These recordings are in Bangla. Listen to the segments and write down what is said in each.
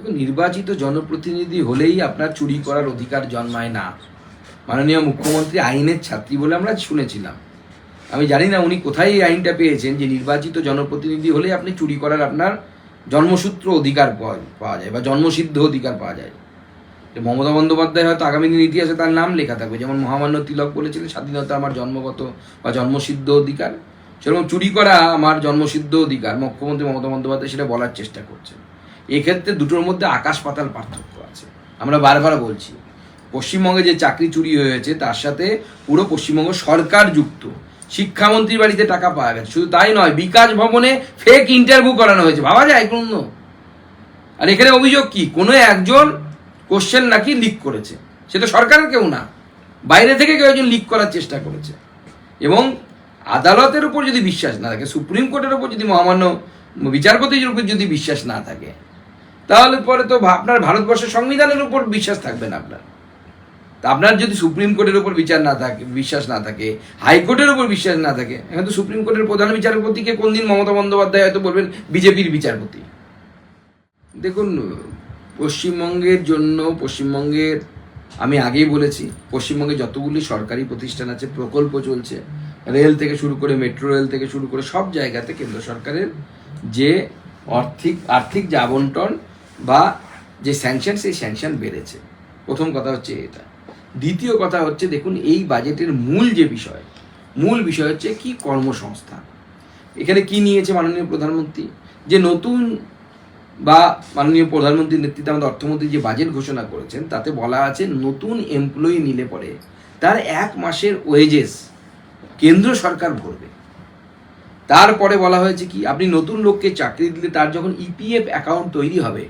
দেখুন, নির্বাচিত জনপ্রতিনিধি হলেই আপনার চুরি করার অধিকার জন্মায় না। মাননীয় মুখ্যমন্ত্রী আইনের ছাত্রী বলে আমরা শুনেছিলাম। আমি জানি না উনি কোথায় এই আইনটা পেয়েছেন যে নির্বাচিত জনপ্রতিনিধি হলে আপনি চুরি করার আপনার জন্মসূত্র অধিকার পাওয়া যায় বা জন্মসিদ্ধ অধিকার পাওয়া যায়। মমতা বন্দ্যোপাধ্যায় হয়তো আগামী দিন ইতিহাসে তার নাম লেখা থাকবে, যেমন মহামান্য তিলক বলেছিলেন, স্বাধীনতা আমার জন্মগত বা জন্মসিদ্ধ অধিকার। সেরকম চুরি করা আমার জন্মসিদ্ধ অধিকার, মুখ্যমন্ত্রী মমতা বন্দ্যোপাধ্যায় সেটা বলার চেষ্টা করছেন। এক্ষেত্রে দুটোর মধ্যে আকাশ পাতাল পার্থক্য আছে। আমরা বারবার বলছি, পশ্চিমবঙ্গে যে চাকরি চুরি হয়েছে, তার সাথে পুরো পশ্চিমবঙ্গ সরকার যুক্ত। শিক্ষামন্ত্রীর বাড়িতে টাকা পাওয়া গেছে। শুধু তাই নয়, বিকাশ ভবনে ফেক ইন্টারভিউ করানো হয়েছে। ভাবা যায় কোন আর এখানে অভিযোগ কি? কোনো একজন কোশ্চেন নাকি লিক করেছে। সে তো সরকারের কেউ না। বাইরে থেকে কেউ একজন লিক করার চেষ্টা করেছে। এবং আদালতের উপর যদি বিশ্বাস না থাকে, সুপ্রিম কোর্টের উপর যদি মহামান্য বিচারপতির উপর যদি বিশ্বাস না থাকে তাহলে পরে তো আপনার ভারতবর্ষের সংবিধানের উপর বিশ্বাস থাকবে না আপনার। আপনার যদি সুপ্রিম কোর্টের উপর বিচার না থাকে, বিশ্বাস না থাকে, হাইকোর্টের উপর বিশ্বাস না থাকে, এখন তো সুপ্রিম কোর্টের প্রধান বিচারপতিকে কোন দিন মমতা বন্দ্যোপাধ্যায় হয়তো বলবেন, বিজেপির বিচারপতি। দেখুন, পশ্চিমবঙ্গের জন্য, পশ্চিমবঙ্গের, আমি আগেই বলেছি, পশ্চিমবঙ্গে যতগুলি সরকারি প্রতিষ্ঠান আছে, প্রকল্প চলছে, রেল থেকে শুরু করে মেট্রো রেল থেকে শুরু করে সব জায়গাতে কেন্দ্র সরকারের যে আর্থিক আর্থিক যে আবন্টন বা যে স্যাংশন সেই স্যাংশন বেড়েছে। প্রথম কথা হচ্ছে এটা। দ্বিতীয় কথা হচ্ছে, দেখুন, এই বাজেটের মূল যে বিষয়, মূল বিষয় হচ্ছে কি কর্মসংস্থান এখানে কি নিয়েছে মাননীয় প্রধানমন্ত্রী? যে নতুন বা মাননীয় প্রধানমন্ত্রীর নেতৃত্বে আমাদের অর্থমন্ত্রী যে বাজেট ঘোষণা করেছেন, তাতে বলা আছে নতুন এমপ্লয়ি নিলে পরে তার এক মাসের ওয়েজেস কেন্দ্র সরকার ভরবে। তারপরে বলা হয়েছে কি, আপনি নতুন লোককে চাকরি দিলে তার যখন ইপিএফ অ্যাকাউন্ট তৈরি হবে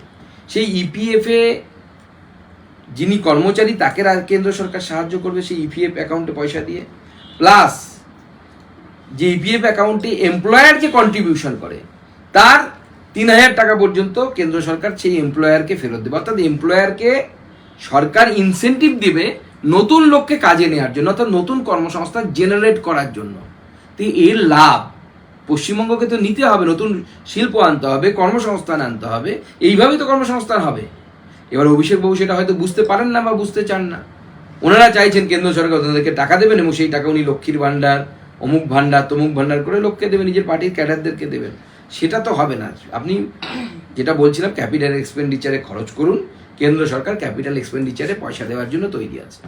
সেই ইপিএফ এ যিনি কর্মচারী, তাকে কেন্দ্র সরকার সাহায্য করবে সেই ইপিএফ অ্যাকাউন্টে পয়সা দিয়ে। প্লাস যে ইপিএফ অ্যাকাউন্টে এমপ্লয়ার যে কন্ট্রিবিউশন করে, তার তিন হাজার টাকা পর্যন্ত কেন্দ্র সরকার সেই এমপ্লয়ারকে ফেরত দেবে। অর্থাৎ এমপ্লয়ারকে সরকার ইনসেনটিভ দেবে নতুন লোককে কাজে নেওয়ার জন্য, অর্থাৎ নতুন কর্মসংস্থান জেনারেট করার জন্য। তো এর লাভ পশ্চিমবঙ্গকে তো নিতে হবে, নতুন শিল্প আনতে হবে, কর্মসংস্থান আনতে হবে, এইভাবেই তো কর্মসংস্থান হবে। এবার অভিষেক বাবু সেটা হয়তো বুঝতে পারেন না বা বুঝতে চান না। ওনারা চাইছেন কেন্দ্র সরকার ওনাদেরকে টাকা দেবেন এবং সেই টাকা উনি লক্ষ্মীর ভাণ্ডার, অমুক ভাণ্ডার, তমুক ভাণ্ডার করে লোককে দেবেন, নিজের পার্টির ক্যাডারদেরকে দেবেন। সেটা তো হবে না। আপনি যেটা বলছিলাম ক্যাপিটাল এক্সপেন্ডিচারে খরচ করুন। কেন্দ্র সরকার ক্যাপিটাল এক্সপেন্ডিচারে পয়সা দেওয়ার জন্য তৈরি আছে।